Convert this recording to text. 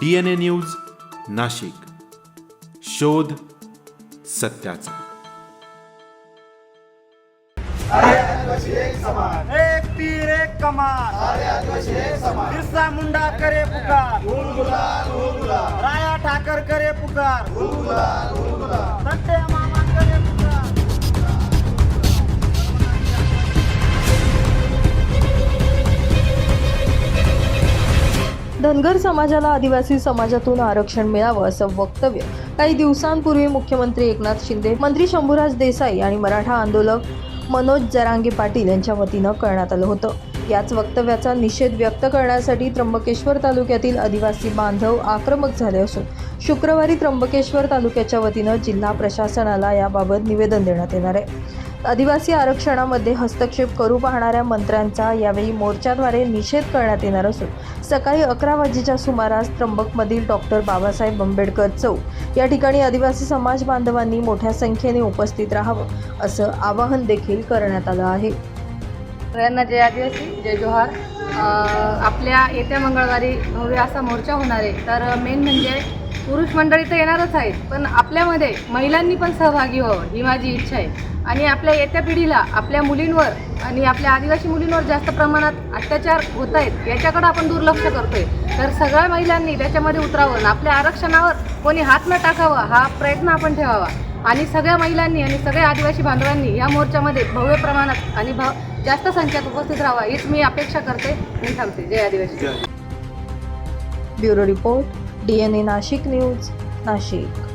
D N A news Nashik. शोध सत्याचा. एक तीर एक कमाल. बिरसा मुंडा करे पुकार. राया ठाकर करे पुकार. धनगर समाजाला आदिवासी समाजातून आरक्षण मिळावं असं वक्तव्य काही दिवसांपूर्वी मुख्यमंत्री एकनाथ शिंदे मंत्री शंभूराज देसाई आणि मराठा आंदोलक मनोज जरांगे पाटील यांच्या वतीनं करण्यात आलं होतं. याच वक्तव्याचा निषेध व्यक्त करण्यासाठी त्र्यंबकेश्वर तालुक्यातील आदिवासी बांधव आक्रमक झाले असून शुक्रवारी त्र्यंबकेश्वर तालुक्याच्या वतीनं जिल्हा प्रशासनाला याबाबत निवेदन देण्यात येणार आहे. आदिवासी आरक्षणामध्ये हस्तक्षेप करू पाहणाऱ्या मंत्र्यांचा यावेळी मोर्चाद्वारे निषेध करण्यात येणार असून सकाळी अकरा वाजेच्या सुमारास त्र्यंबकमधील डॉक्टर बाबासाहेब आंबेडकर चौक या ठिकाणी आदिवासी समाज बांधवांनी मोठ्या संख्येने उपस्थित राहावं असं आवाहन देखील करण्यात आलं आहे. सगळ्यांना जय आदिवासी जय जोहार. आपल्या येत्या मंगळवारी भव्य असा मोर्चा होणार आहे. तर मेन म्हणजे पुरुष मंडळी तर येणारच आहेत पण आपल्यामध्ये महिलांनी पण सहभागी व्हावं ही माझी इच्छा आहे. आणि आपल्या येत्या पिढीला आपल्या मुलींवर आणि आपल्या आदिवासी मुलींवर जास्त प्रमाणात अत्याचार होत आहेत याच्याकडे आपण दुर्लक्ष करतोय. तर सगळ्या महिलांनी त्याच्यामध्ये उतरावं आणि आपल्या आरक्षणावर कोणी हात न टाकावा हा प्रयत्न आपण ठेवावा. आणि सगळ्या महिलांनी आणि सगळ्या आदिवासी बांधवांनी या मोर्चामध्ये भव्य प्रमाणात आणि भाव जास्त संख्येत उपस्थित राहावा हीच मी अपेक्षा करते मी थांबते जय आदिवासी. Bureau report. D N A Nashik news Nashik.